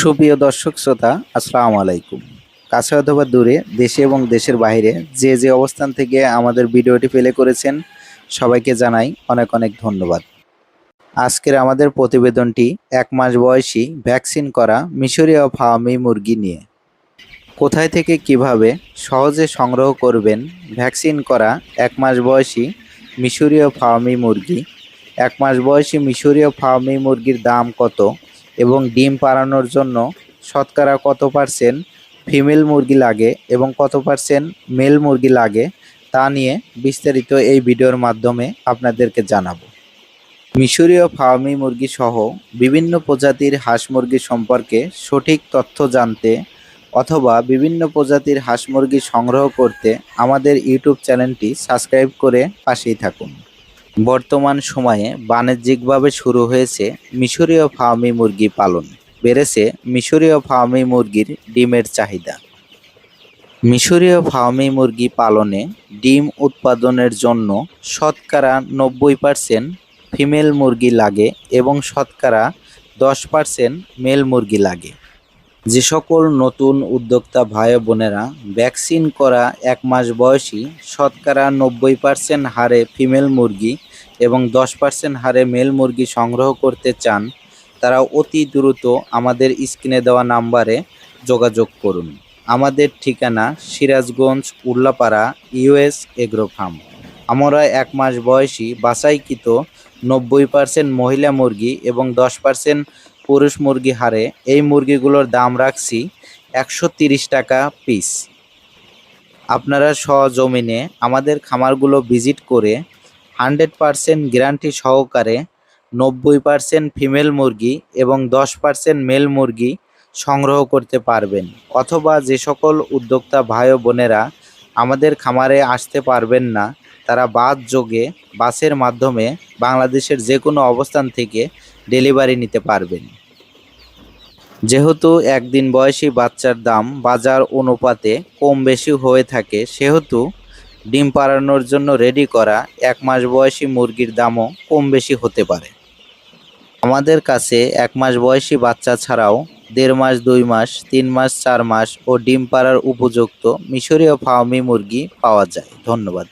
সুপ্রিয় দর্শক, শ্রোতা, আসসালামু আলাইকুম। কাছে অথবা দূরে, দেশে এবং দেশের বাইরে, যে যে অবস্থান থেকে আমাদের ভিডিওটি প্লে করেছেন, সবাইকে জানাই অনেক অনেক ধন্যবাদ। আজকের আমাদের প্রতিবেদনটি এক মাস বয়সী ভ্যাকসিন করা মিশরীয় ফার্মি মুরগি নিয়ে। কোথায় থেকে কীভাবে সহজে সংগ্রহ করবেন ভ্যাকসিন করা এক মাস বয়সী মিশরীয় ফার্মি মুরগি? এক মাস বয়সী মিশরীয় ফার্মি মুরগির দাম কত? এবং ডিম পাড়ানোর জন্য শতকরা কত পার্সেন্ট ফিমেল মুরগি লাগে এবং কত পার্সেন্ট মেল মুরগি লাগে তা নিয়ে বিস্তারিত এই ভিডিওর মাধ্যমে আপনাদেরকে জানাব। মিশরীয় ফার্মি মুরগি সহ বিভিন্ন প্রজাতির হাঁস মুরগি সম্পর্কে সঠিক তথ্য জানতে অথবা বিভিন্ন প্রজাতির হাঁস মুরগি সংগ্রহ করতে আমাদের ইউটিউব চ্যানেলটি সাবস্ক্রাইব করে পাশেই থাকুন। বর্তমান সময়ে বাণিজ্যিকভাবে শুরু হয়েছে মিশরীয় ফার্মি মুরগি পালন, বেড়েছে মিশরীয় ফার্মি মুরগির ডিমের চাহিদা। মিশরীয় ফার্মি মুরগি পালনে ডিম উৎপাদনের জন্য শতকরা নব্বই পার্সেন্ট ফিমেল মুরগি লাগে এবং শতকরা দশ পার্সেন্ট মেল মুরগি লাগে। যে সকল নতুন উদ্যোক্তা ভাই বোনেরা ভ্যাকসিন করা এক মাস বয়সী শতকরা নব্বই পার্সেন্ট হারে ফিমেল মুরগি এবং দশ পার্সেন্ট হারে মেল মুরগি সংগ্রহ করতে চান, তারা অতি দ্রুত আমাদের স্ক্রিনে দেওয়া নাম্বারে যোগাযোগ করুন। আমাদের ঠিকানা Sirajganj, Ullapara, US agro farm. আমরা এক মাস বয়সী বাছাইকৃত নব্বই পার্সেন্ট মহিলা মুরগি এবং দশ পার্সেন্ট পুরুষ মুরগি হারে, এই মুরগিগুলোর দাম রাখছি একশো টাকা পিস। আপনারা সজমিনে আমাদের খামারগুলো ভিজিট করে হান্ড্রেড পার্সেন্ট গ্যারান্টি সহকারে নব্বই পার্সেন্ট ফিমেল মুরগি এবং দশ পার্সেন্ট মেল মুরগি সংগ্রহ করতে পারবেন অথবা যে সকল উদ্যোক্তা ভাই বোনেরা আমাদের খামারে আসতে পারবেন না, তারা বাস যোগে, বাসের মাধ্যমে বাংলাদেশের যে কোনো অবস্থান থেকে ডেলিভারি নিতে পারবেন। যেহেতু একদিন বয়সী বাচ্চার দাম বাজার অনুপাতে কম বেশি হয়ে থাকে, সেহেতু ডিম পাড়ানোর জন্য রেডি করা এক মাস বয়সী মুরগির দামও কম বেশি হতে পারে। আমাদের কাছে এক মাস বয়সী বাচ্চা ছাড়াও দেড় মাস, দুই মাস, তিন মাস, চার মাস ও ডিম পাড়ার উপযুক্ত মিশরীয় ফার্মি মুরগি পাওয়া যায়। ধন্যবাদ।